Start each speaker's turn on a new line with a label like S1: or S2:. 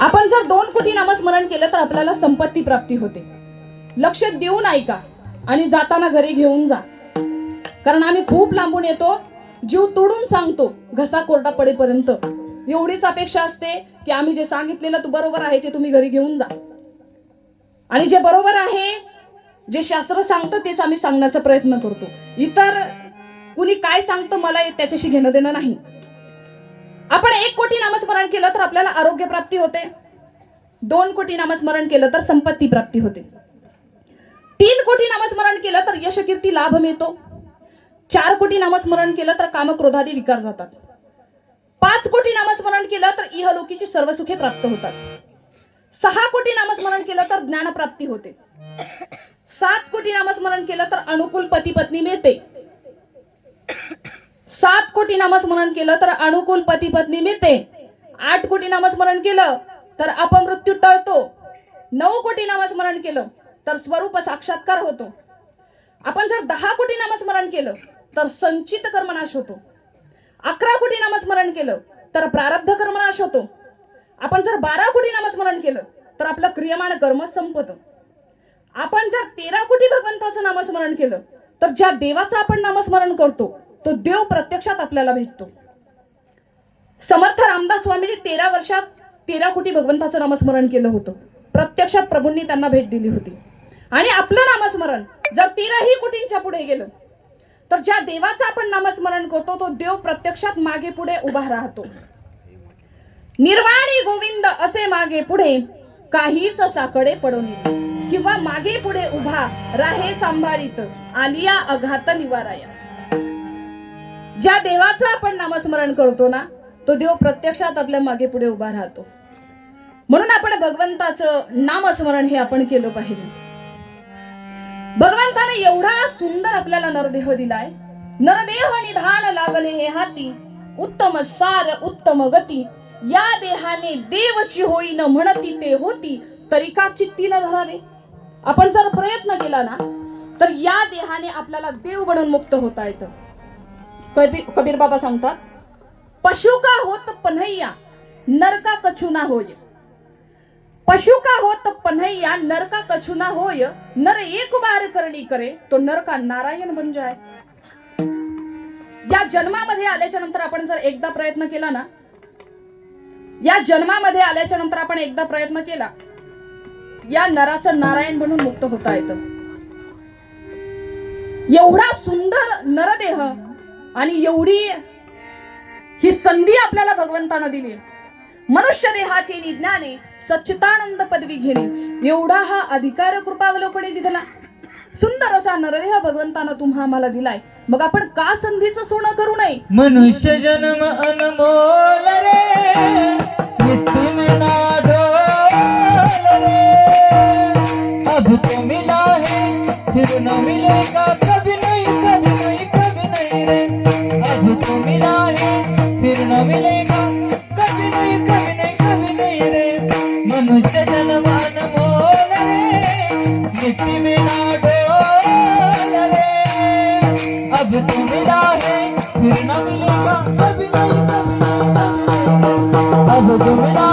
S1: आपण जर दोन कोटी नामस्मरण केलं तर आपल्याला संपत्ती प्राप्ती होते. लक्ष देऊन ऐका आणि जाताना घरी घेऊन जा. कारण आम्ही खूप लांबून येतो जीव तोडून सांगतो घसा कोरडा पडेपर्यंत. एवढीच अपेक्षा असते की आम्ही जे सांगितलेलं तू बरोबर आहे ते तुम्ही घरी घेऊन जा. आणि जे बरोबर आहे जे शास्त्र सांगतं तेच आम्ही सांगण्याचा प्रयत्न करतो. इतर कुणी काय सांगतं मला त्याच्याशी घेणं देणं नाही. आपण एक कोटी नामस्मरण केलं तर आपल्याला आरोग्य प्राप्ती होते. दोन कोटी नामस्मरण केलं तर संपत्ती प्राप्ती होते. तीन कोटी नामस्मरण केलं तर यशकीर्ती लाभ मिळतो. चार कोटी नामस्मरण केलं तर कामक्रोधादी विकार जातात. पाच कोटी नामस्मरण केलं तर इहलोकीची सर्व सुखे प्राप्त होतात. सहा कोटी नामस्मरण केलं तर ज्ञानप्राप्ती होते. सात कोटी नामस्मरण केलं तर अनुकूल पती पत्नी मिळते. सात कोटी नामस्मरण केलं तर अनुकूल पती पत्नी मिळते. आठ कोटी नामस्मरण केलं तर अपमृत्यू टळतो. नऊ कोटी नामस्मरण केलं तर स्वरूप साक्षात्कार होतो. आपण जर दहा कोटी नामस्मरण केलं तर संचित कर्मनाश होतो. अकरा कोटी नामस्मरण केलं तर प्रारब्ध कर्मनाश होतो. आपण जर बारा कोटी नामस्मरण केलं तर आपलं क्रियमाण कर्म संपत. आपण जर तेरा कोटी भगवंताचं नामस्मरण केलं तर ज्या देवाचं आपण नामस्मरण करतो तो देव प्रत्यक्षात आपल्याला भेटतो. समर्थ रामदास स्वामींनी तेरा वर्षात तेरा कोटी भगवंताचं नामस्मरण केलं होतं. प्रत्यक्षात प्रभूंनी त्यांना भेट दिली होती. आणि आपलं नामस्मरण जर तेराही कोटींच्या पुढे गेलं तर ज्या देवाचं आपण नामस्मरण करतो तो देव प्रत्यक्षात मागे पुढे उभा राहतो. निर्वाणी गोविंद असे मागे पुढे काहीच साकडे पडवणे किंवा मागे पुढे उभा राहे सांभाळीत आलिया अघात निवाराया. ज्या देवाचं आपण नामस्मरण करतो ना तो देव प्रत्यक्षात आपल्या मागे पुढे उभा राहतो. म्हणून आपण भगवंताचं नामस्मरण हे आपण केलं पाहिजे. भगवंताने एवढा सुंदर आपल्याला नरदेह दिलाय. नरदेह निधान लागले हे हाती. उत्तम सार उत्तम गती. या देहाने देवची होईन म्हणती ते होती तरी का चित्तीनं धरावे? आपण जर प्रयत्न केला ना तर या देहाने आपल्याला देव बनून मुक्त होता येतं. कबीर कबीर बाबा सांगतात पशु का होत पन्हैया नरका कछुना होय. पशु का होत पन्हैया नरका कछुना होय नर एक बार करली करे तो नरका नारायण बन जाय. या जन्मामध्ये आल्याच्यानंतर आपण जर एकदा प्रयत्न केला ना या जन्मामध्ये आल्याच्यानंतर आपण एकदा प्रयत्न केला या नराचं नारायण म्हणून मुक्त होता येतं. एवढा सुंदर नरदेह आणि एवढी ही संधी आपल्याला भगवंतानं दिली. मनुष्य देहाची निज्ञाने सच्चितानंद पदवी घेणे. एवढा हा अधिकार कृपावलोपणे दिला सुंदर असा नरदेह भगवंतानं तुम्हा आम्हाला दिलाय. मग आपण का संधीचं सोनं करू नये?
S2: मनुष्य जन्म अनमोल रे. अब तो मिला है फिर न मिलेगा अब तो मिला है फिर न मिलेगा कभी नहीं कभी नहीं कभी नहीं रे. मनुष्य जनमान बोल रे. मिट्टी में ना डोल रे. अब तो मिला है फिर न मिलेगा कभी नहीं कभी नहीं, कभी नहीं। अब तो मिला